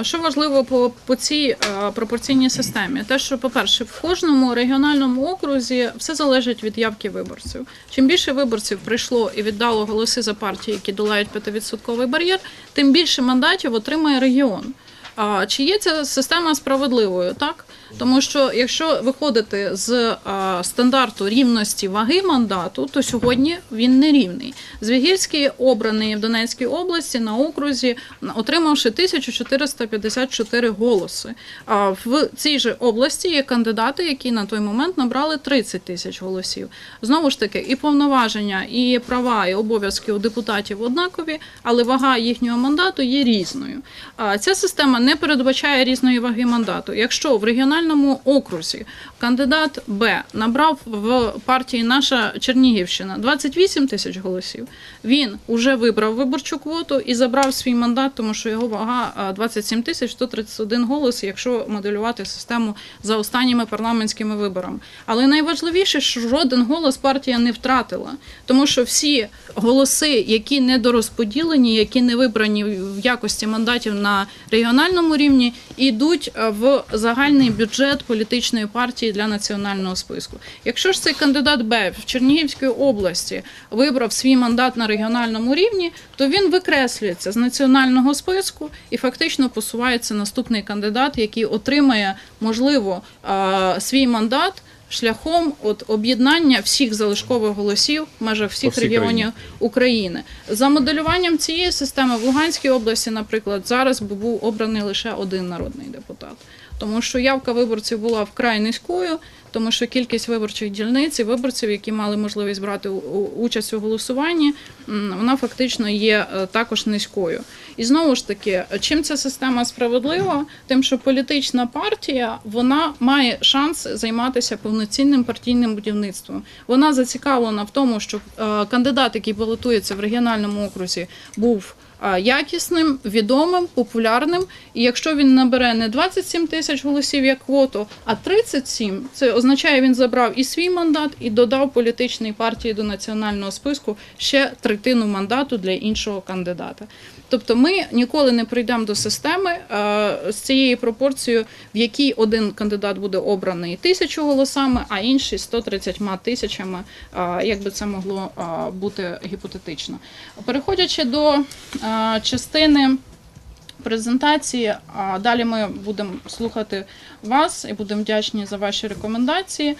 Е, Що важливо по, по цій е, пропорційній системі? Те, що, по-перше, в кожному регіональному окрузі все залежить від явки виборців. Чим більше виборців прийшло і віддало голоси за партії, які долають 5-відсотковий бар'єр, тим більше мандатів отримає регіон. Чи є ця система справедливою? Так, тому що якщо виходити з а, стандарту рівності ваги мандату, то сьогодні він не рівний. Звігільський обраний в Донецькій області на окрузі, отримавши 1454 голоси. А в цій же області є кандидати, які на той момент набрали 30 тисяч голосів. Знову ж таки, і повноваження, і права, і обов'язки у депутатів однакові, але вага їхнього мандату є різною. А ця система не передбачає різної ваги мандату. Якщо в регіональному окрузі кандидат Б набрав в партії наша Чернігівщина 28 тисяч голосів, він уже вибрав виборчу квоту і забрав свій мандат, тому що його вага 27 тисяч 131 голос, якщо моделювати систему за останніми парламентськими виборами. Але найважливіше, що жоден голос партія не втратила, тому що всі голоси, які недорозподілені, які не вибрані в якості мандатів на регіональному рівні, йдуть в загальний бюджет політичної партії для національного списку. Якщо ж цей кандидат Б в Чернігівській області вибрав свій мандат на регіональному рівні, то він викреслюється з національного списку і фактично посувається наступний кандидат, який отримає можливо свій мандат. Шляхом от об'єднання всіх залишкових голосів в межах всіх регіонів країні. України за моделюванням цієї системи в Луганській області, наприклад, зараз би був обраний лише один народний депутат, тому що явка виборців була вкрай низькою, тому що кількість виборчих дільниць і виборців, які мали можливість брати участь у голосуванні, вона фактично є е, також низькою. І знову ж таки, чим ця система справедлива? Тим, що політична партія вона має шанс займатися повноцінним партійним будівництвом. Вона зацікавлена в тому, щоб е, кандидат, який балотується в регіональному окрузі, був якісним, відомим, популярним. І якщо він набере не 27 тисяч голосів як квоту, а 37, це означає, він забрав і свій мандат, і додав політичній партії до національного списку ще третину мандату для іншого кандидата. Тобто ми ніколи не прийдемо до системи з цією пропорцією, в якій один кандидат буде обраний тисячу голосами, а інший 130 тисячами, як би це могло бути гіпотетично. Переходячи до частини презентації, а далі ми будемо слухати вас і будемо вдячні за ваші рекомендації.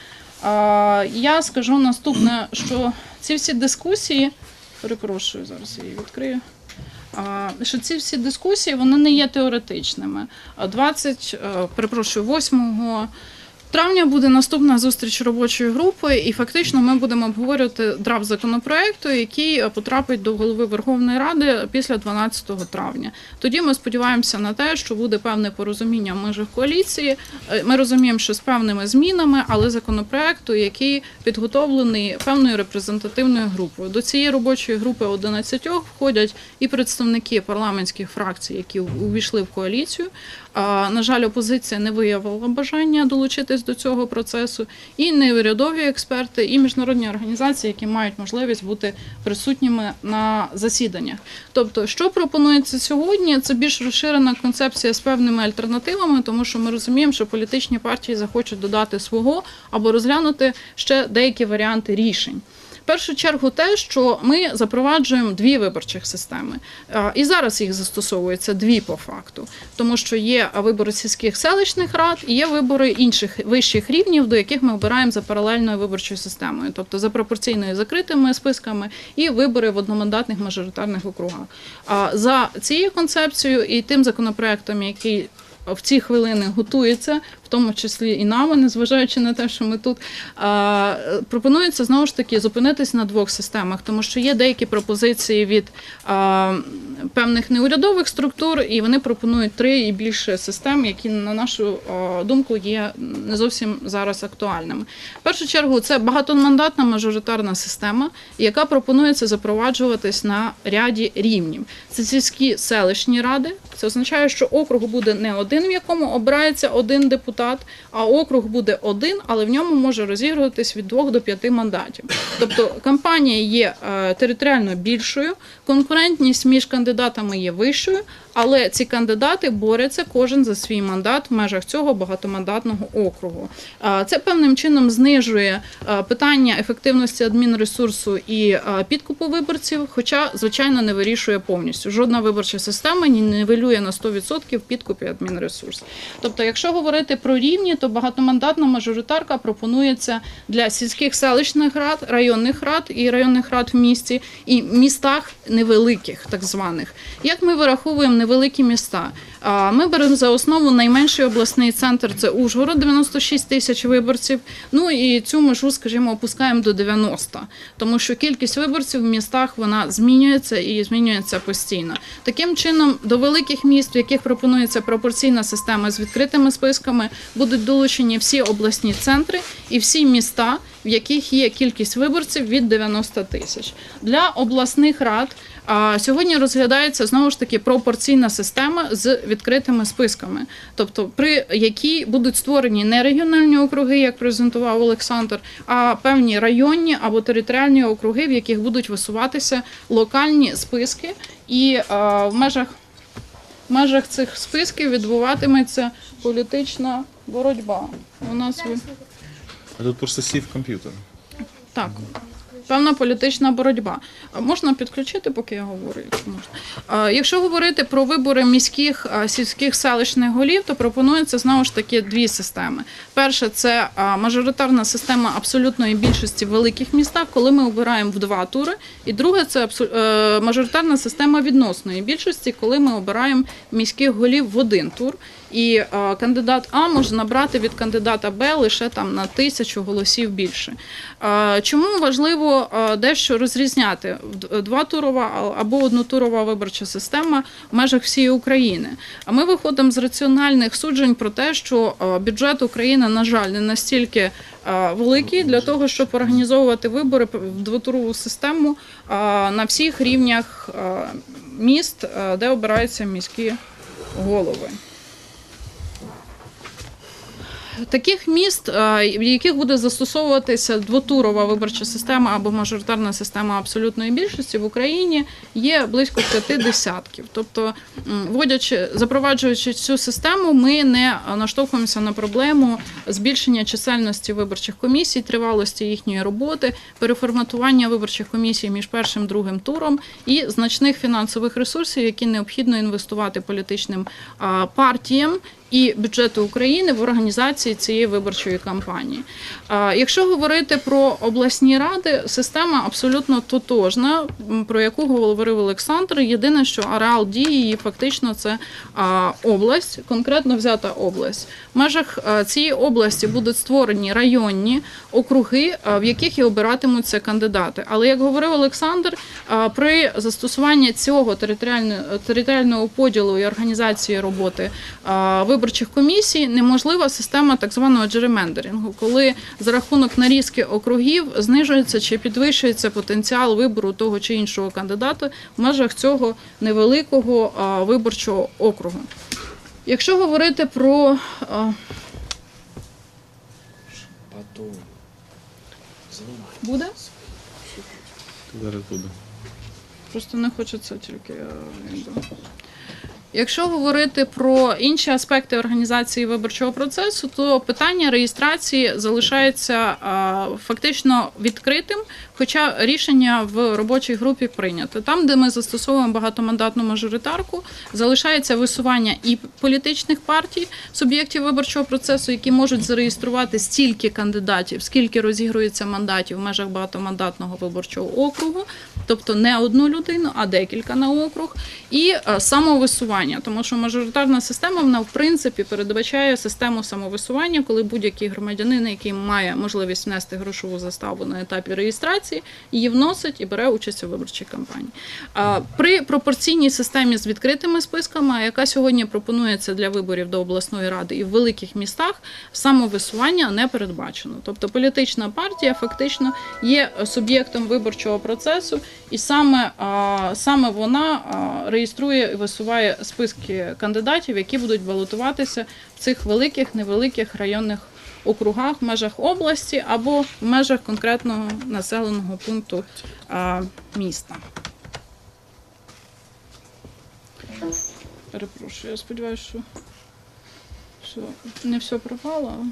Я скажу наступне, що ці всі дискусії, перепрошую, зараз я її відкрию. Що ці всі дискусії вони не є теоретичними. 20, е, перепрошую, 8 травня буде наступна зустріч робочої групи, і фактично ми будемо обговорювати драфт законопроекту, який е, потрапить до голови Верховної Ради після 12 травня. Тоді ми сподіваємося на те, що буде певне порозуміння в межах коаліції. Е, Ми розуміємо, що з певними змінами, але законопроекту, який підготовлений певною репрезентативною групою. До цієї робочої групи 11 входять і представники парламентських фракцій, які увійшли в коаліцію. На жаль, опозиція не виявила бажання долучитись до цього процесу, і неурядові експерти, і міжнародні організації, які мають можливість бути присутніми на засіданнях. Тобто, що пропонується сьогодні, це більш розширена концепція з певними альтернативами, тому що ми розуміємо, що політичні партії захочуть додати свого або розглянути ще деякі варіанти рішень. Першу чергу те, що ми запроваджуємо дві виборчих системи. І зараз їх застосовується дві по факту, тому що є вибори сільських селищних рад і є вибори інших вищих рівнів, до яких ми обираємо за паралельною виборчою системою, тобто за пропорційною закритими списками і вибори в одномандатних мажоритарних округах. А за цією концепцією і тим законопроектом, який в ці хвилини готується, в тому числі і нами, незважаючи на те, що ми тут пропонується знову ж таки зупинитись на двох системах, тому що є деякі пропозиції від певних неурядових структур, і вони пропонують три і більше систем, які на нашу думку є не зовсім зараз актуальними. В першу чергу це багатомандатна мажоритарна система, яка пропонується запроваджуватись на ряді рівнів. Це сільські селищні ради. Це означає, що округ буде не один, в якому обирається один депутат, а округ буде один, але в ньому може розігруватись від двох до п'яти мандатів. Тобто кампанія є е, територіально більшою, конкурентність між кандидатами є вищою, але ці кандидати борються кожен за свій мандат в межах цього багатомандатного округу. Це певним чином знижує питання ефективності адмінресурсу і підкупу виборців, хоча, звичайно, не вирішує повністю. Жодна виборча система не нівелює на 100% підкуп адмінресурс. Тобто, якщо говорити про рівні, то багатомандатна мажоритарка пропонується для сільських селищних рад, районних рад і районних рад в місті і містах невеликих, так званих. Як ми вираховуємо невеликі міста? Ми беремо за основу найменший обласний центр це Ужгород, 96 тисяч виборців. Ну і цю межу, скажімо, опускаємо до 90, тому що кількість виборців в містах вона змінюється і змінюється постійно. Таким чином, до великих міст, в яких пропонується пропорційна система з відкритими списками, будуть долучені всі обласні центри і всі міста, в яких є кількість виборців від 90 тисяч. Для обласних рад а сьогодні розглядається знову ж таки пропорційна система з відкритими списками, тобто при якій будуть створені не регіональні округи, як презентував Олександр, а певні районні або територіальні округи, в яких будуть висуватися локальні списки, і а, в межах в межах цих списків відбуватиметься політична боротьба. У нас ви- тут просто сів комп'ютер. так. Певна політична боротьба. Можна підключити, поки я говорю, якщо можна. Якщо говорити про вибори міських сільських селищних голів, то пропонується знову ж таки дві системи. Перша це мажоритарна система абсолютної більшості в великих містах, коли ми обираємо в два тури. І друге це е, мажоритарна система відносної більшості, коли ми обираємо міських голів в один тур. І е, кандидат А може набрати від кандидата Б лише там на тисячу голосів більше. Е, чому важливо е, дещо розрізняти дватурова або однотурова виборча система в межах всієї України? А ми виходимо з раціональних суджень про те, що бюджет України, на жаль, не настільки великий для того, щоб організовувати вибори в двотурову систему на всіх рівнях міст, де обираються міські голови. Таких міст, е, в яких буде застосовуватися двотурова виборча система або мажоритарна система абсолютної більшості в Україні, є близько п'яти десятків. Тобто, вводячи, запроваджуючи цю систему, ми не наштовхуємося на проблему збільшення чисельності виборчих комісій, тривалості їхньої роботи, переформатування виборчих комісій між першим другим туром і значних фінансових ресурсів, які необхідно інвестувати політичним партіям і бюджету України в організації цієї виборчої кампанії. Якщо говорити про обласні ради, система абсолютно тотожна, про яку говорив Олександр. Єдине, що ареал дії її фактично це область, конкретно взята область. В межах цієї області будуть створені районні округи, в яких і обиратимуться кандидати. Але як говорив Олександр, при застосуванні цього територіального поділу і організації роботи а, виборчих комісій неможлива система так званого джеремендерінгу, коли за рахунок нарізки округів знижується чи підвищується потенціал вибору того чи іншого кандидата в межах цього невеликого виборчого округу. Якщо говорити про буде, Зараз буде. просто не хочеться тільки. Якщо говорити про інші аспекти організації виборчого процесу, то питання реєстрації залишається фактично відкритим, хоча рішення в робочій групі прийнято. Там, де ми застосовуємо багатомандатну мажоритарку, залишається висування і політичних партій, суб'єктів виборчого процесу, які можуть зареєструвати стільки кандидатів, скільки розігрується мандатів в межах багатомандатного виборчого округу, тобто не одну людину, а декілька на округ, і е, самовисування, тому що мажоритарна система вона в принципі передбачає систему самовисування, коли будь-який громадянин, який має можливість внести грошову заставу на етапі реєстрації, її вносить і бере участь у виборчій кампанії. При пропорційній системі з відкритими списками, яка сьогодні пропонується для виборів до обласної ради і в великих містах, самовисування не передбачено. Тобто політична партія фактично є суб'єктом виборчого процесу, і саме, саме вона реєструє і висуває списки кандидатів, які будуть балотуватися в цих великих, невеликих районних округах в межах області або в межах конкретного населеного пункту міста. Перепрошую, я сподіваюся, що, що не все пропало.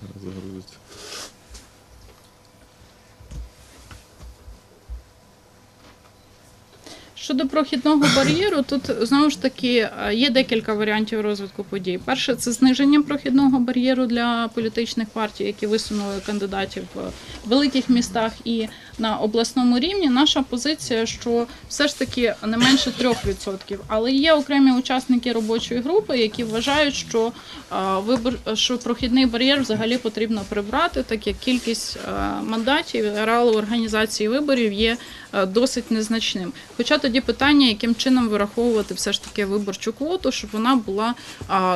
Зараз загрузиться. Щодо прохідного бар'єру, тут знову ж таки е, є декілька варіантів розвитку подій. Перше це зниження прохідного бар'єру для політичних партій, які висунули кандидатів в великих містах і на обласному рівні. Наша позиція, що все ж таки не менше 3%. Але є окремі учасники робочої групи, які вважають, що е, вибор, що прохідний бар'єр взагалі потрібно прибрати, так як кількість е, мандатів реалу організації виборів є досить незначним. Хоча тоді питання, яким чином вираховувати все ж таки виборчу квоту, щоб вона була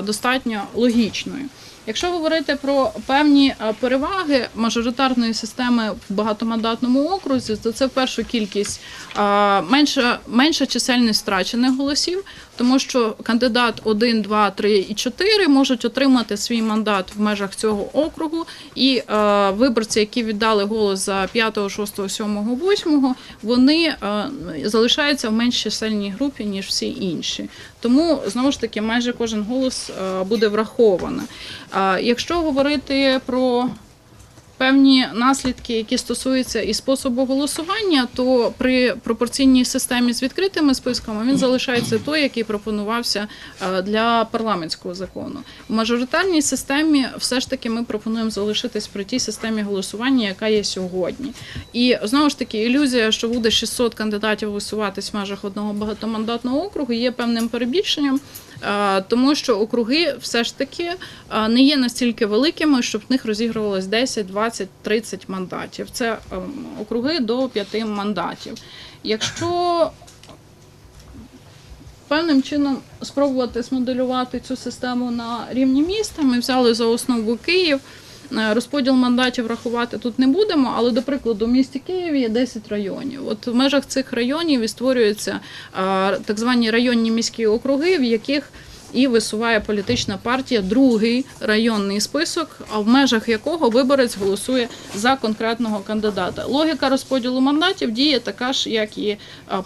достатньо логічною. Якщо говорити про певні переваги мажоритарної системи в багатомандатному окрузі, то це в першу кількість а, менша, менша чисельність втрачених голосів, тому що кандидат 1, 2, 3 і 4 можуть отримати свій мандат в межах цього округу, і е, виборці, які віддали голос за 5, 6, 7, 8, вони е, залишаються в менш чисельній групі, ніж всі інші. Тому знову ж таки майже кожен голос е, буде враховано. Якщо говорити про певні наслідки, які стосуються і способу голосування, то при пропорційній системі з відкритими списками він залишається той, який пропонувався е, для парламентського закону. В мажоритарній системі все ж таки ми пропонуємо залишитись при тій системі голосування, яка є сьогодні. І знову ж таки, ілюзія, що буде 600 кандидатів висуватись в межах одного багатомандатного округу, є певним перебільшенням. Е, Тому що округи все ж таки е, не є настільки великими, щоб в них розігрувалось 10, 20, 30 мандатів. Це ем, округи до 5 мандатів. Якщо певним чином спробувати смоделювати цю систему на рівні міста, ми взяли за основу Київ. Е, Розподіл мандатів рахувати тут не будемо, але до прикладу, в місті Києві є 10 районів. От в межах цих районів і створюються е, так звані районні міські округи, в яких і висуває політична партія другий районний список, а в межах якого виборець голосує за конкретного кандидата. Логіка розподілу мандатів діє така ж, як і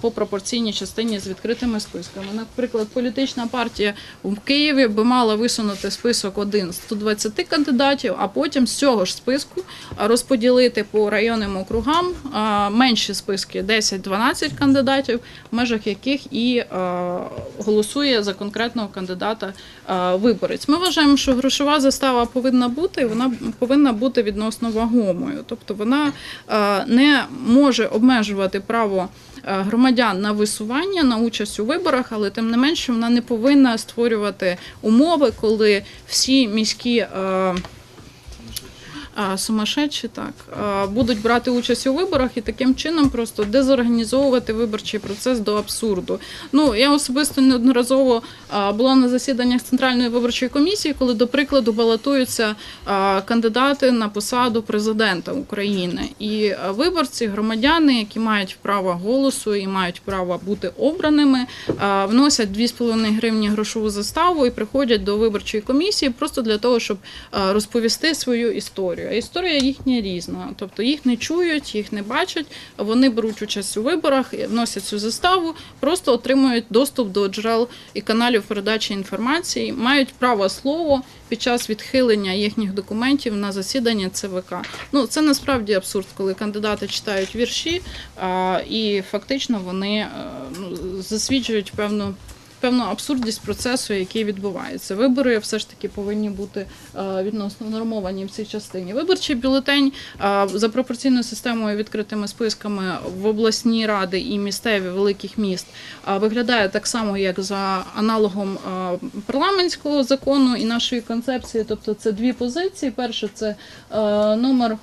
по пропорційній частині з відкритими списками. Наприклад, політична партія в Києві би мала висунути список один з 120 кандидатів, а потім з цього ж списку розподілити по районним округам менші списки 10-12 кандидатів, в межах яких і голосує за конкретного кандидата а, виборець. Ми вважаємо, що грошова застава повинна бути, і вона повинна бути відносно вагомою. Тобто вона а, не може обмежувати право е, громадян на висування, на участь у виборах, але тим не менше вона не повинна створювати умови, коли всі міські. Е, сумасшедші так будуть брати участь у виборах і таким чином просто дезорганізовувати виборчий процес до абсурду. Ну я особисто неодноразово була на засіданнях центральної виборчої комісії, коли до прикладу балотуються кандидати на посаду президента України, і виборці, громадяни, які мають право голосу і мають право бути обраними, вносять 2,5 гривні грошову заставу і приходять до виборчої комісії просто для того, щоб розповісти свою історію. А історія їхня різна, тобто їх не чують, їх не бачать. Вони беруть участь у виборах, вносять цю заставу, просто отримують доступ до джерел і каналів передачі інформації, мають право слово під час відхилення їхніх документів на засідання ЦВК. Ну це насправді абсурд, коли кандидати читають вірші, і фактично вони е, ну, засвідчують певну. Певну абсурдність процесу, який відбувається. Вибори все ж таки повинні бути е, відносно нормовані в цій частині. Виборчий бюлетень е, за пропорційною системою відкритими списками в обласні ради і місцеві великих міст е, виглядає так само, як за аналогом парламентського закону і нашої концепції. Тобто, це дві позиції. Перше це номер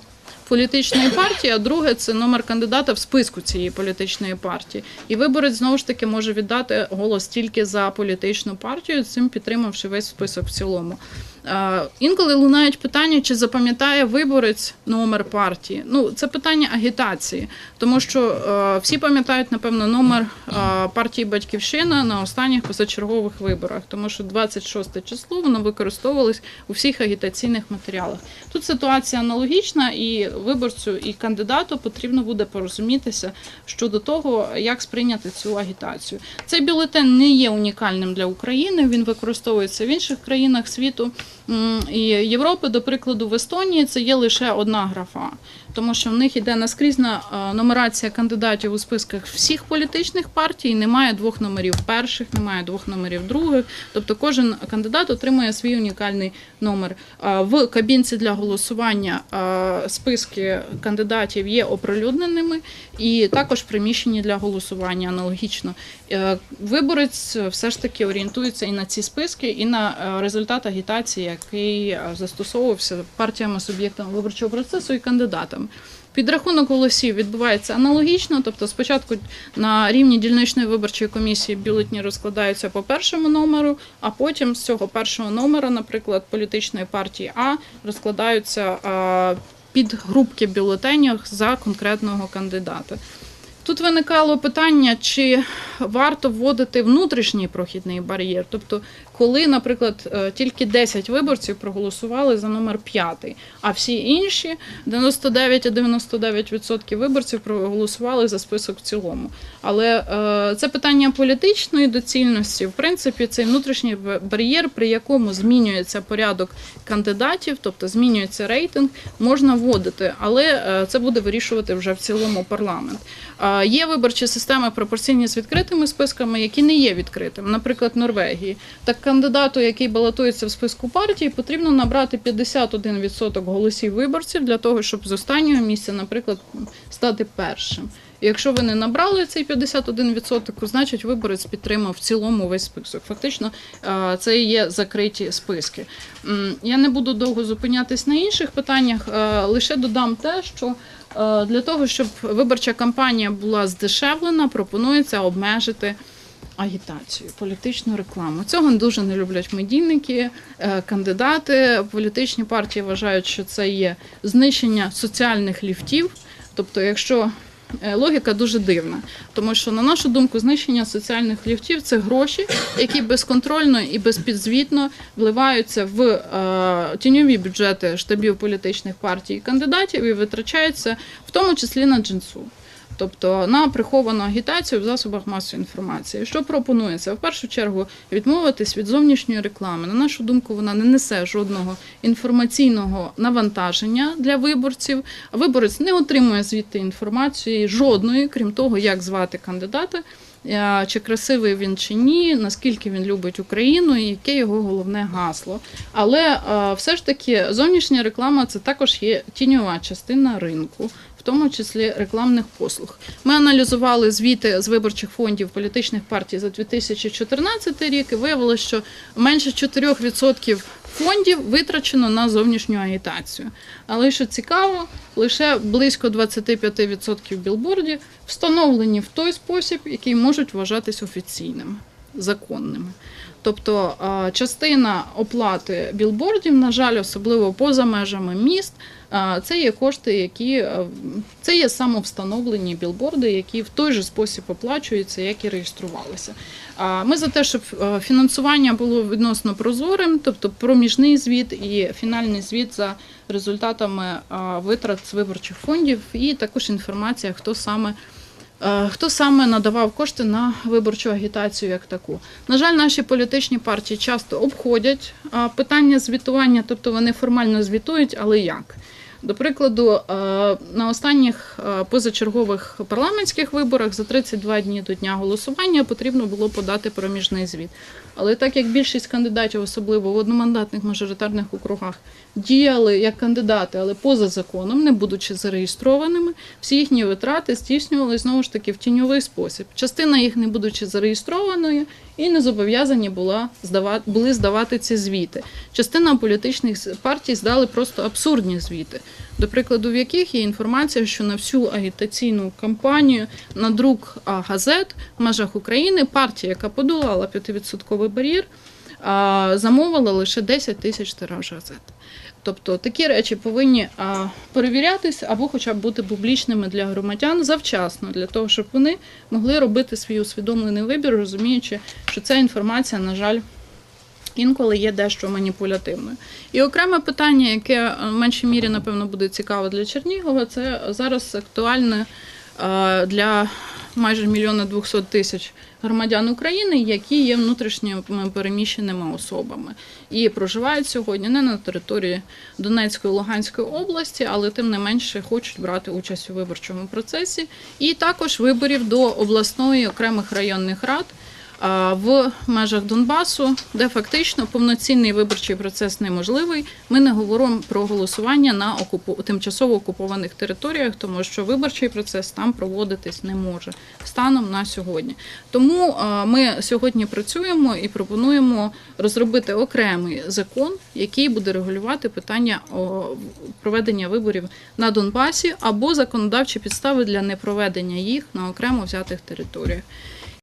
політичної партії, а друге це номер кандидата в списку цієї політичної партії. І виборець знову ж таки може віддати голос тільки за політичну партію, цим підтримавши весь список в цілому. Інколи лунають питання, чи запам'ятає виборець номер партії. Ну, це питання агітації, тому що е, всі пам'ятають, напевно, номер е, партії Батьківщина на останніх позачергових виборах, тому що 26 число воно використовувалось у всіх агітаційних матеріалах. Тут ситуація аналогічна, і виборцю і кандидату потрібно буде порозумітися щодо того, як сприйняти цю агітацію. Цей бюлетень не є унікальним для України. Він використовується в інших країнах світу і Європи. До прикладу, в Естонії це є лише одна графа, тому що в них іде наскрізна е, нумерація кандидатів у списках всіх політичних партій. Немає двох номерів перших, немає двох номерів других. Тобто кожен кандидат отримує свій унікальний номер. Е, В кабінці для голосування е, списки кандидатів є оприлюдненими і також приміщені для голосування аналогічно. Виборець все ж таки орієнтується і на ці списки, і на результат агітації, який застосовувався партіями суб'єктами виборчого процесу і кандидатами. Підрахунок голосів відбувається аналогічно, тобто спочатку на рівні дільничної виборчої комісії бюлетні розкладаються по першому номеру, а потім з цього першого номера, наприклад, політичної партії А розкладаються під групки бюлетенів за конкретного кандидата. Тут виникало питання, чи варто вводити внутрішній прохідний бар'єр, тобто коли, наприклад, е, тільки 10 виборців проголосували за номер 5, а всі інші 99,99% виборців проголосували за список в цілому. Але е, це питання політичної доцільності. В принципі, цей внутрішній бар'єр, при якому змінюється порядок кандидатів, тобто змінюється рейтинг, можна вводити, але е, це буде вирішувати вже в цілому парламент. Є виборчі системи пропорційні з відкритими списками, які не є відкритими. Наприклад, Норвегії. Так кандидату, який балотується в списку партії, потрібно набрати 51% голосів виборців для того, щоб з останнього місця, наприклад, стати першим. І Якщо ви не набрали цей 51%, значить виборець підтримав в цілому весь список. Фактично, це і є закриті списки. Я не буду довго зупинятись на інших питаннях, лише додам те, що для того, щоб виборча кампанія була здешевлена, пропонується обмежити агітацію, політичну рекламу. Цього дуже не люблять медійники, е, кандидати. Політичні партії вважають, що це є знищення соціальних ліфтів. Тобто, якщо е, логіка дуже дивна, тому що, на нашу думку, знищення соціальних ліфтів це гроші, які безконтрольно і безпідзвітно вливаються в е, тіньові бюджети штабів політичних партій і кандидатів і витрачаються в тому числі на джинсу. Тобто на приховану агітацію в засобах масової інформації. Що пропонується? В першу чергу відмовитись від зовнішньої реклами. На нашу думку, вона не несе жодного інформаційного навантаження для виборців. Виборець не отримує звідти інформації жодної, крім того, як звати кандидата. е, Чи красивий він чи ні, наскільки він любить Україну, і яке його головне гасло. Але е, все ж таки зовнішня реклама це також є тіньова частина ринку, в тому числі рекламних послуг. Ми аналізували звіти з виборчих фондів політичних партій за 2014 рік і виявилося, що менше 4% фондів витрачено на зовнішню агітацію. Але що цікаво, лише близько 25% білбордів встановлені в той спосіб, який можуть вважатись офіційними, законними. Тобто частина оплати білбордів, на жаль, особливо поза межами міст, це є кошти, які це є самовстановлені білборди, які в той же спосіб оплачуються, як і реєструвалися. Ми за те, щоб е, фінансування було відносно прозорим, тобто проміжний звіт і фінальний звіт за результатами витрат з виборчих фондів, і також інформація, хто саме. Е, Хто саме надавав кошти на виборчу агітацію як таку? На жаль, наші політичні партії часто обходять питання звітування, тобто вони формально звітують, але як? До прикладу, е, на останніх е, позачергових парламентських виборах за 32 дні до дня голосування потрібно було подати проміжний звіт. Але так як більшість кандидатів, особливо в одномандатних мажоритарних округах, діяли як кандидати, але поза законом, не будучи зареєстрованими, всі їхні витрати здійснювали знову ж таки в тіньовий спосіб. Частина їх, не будучи зареєстрованою, і не зобов'язані була здавати, були здавати ці звіти. Частина політичних партій здали просто абсурдні звіти, до прикладу, в яких є інформація, що на всю агітаційну кампанію на друк газет в межах України партія, яка подолала 5% бар'єр, замовила лише 10 тисяч тираж газет. Тобто такі речі повинні а, перевірятися або хоча б бути публічними для громадян завчасно, для того, щоб вони могли робити свій усвідомлений вибір, розуміючи, що ця інформація, на жаль, інколи є дещо маніпулятивною. І окреме питання, яке е, в меншій мірі, напевно, буде цікаво для Чернігова, це зараз актуальне е, для майже мільйона двохсот тисяч громадян України, які є внутрішньо переміщеними особами і проживають сьогодні не на території Донецької Луганської області, але тим не менше хочуть брати участь у виборчому процесі, і також виборів до обласної окремих районних рад в межах Донбасу, де фактично повноцінний виборчий процес неможливий. Ми не говоримо про голосування на тимчасово окупованих територіях, тому що виборчий процес там проводитись не може станом на сьогодні. Тому ми сьогодні працюємо і пропонуємо розробити окремий закон, який буде регулювати питання проведення виборів на Донбасі або законодавчі підстави для непроведення їх на окремо взятих територіях.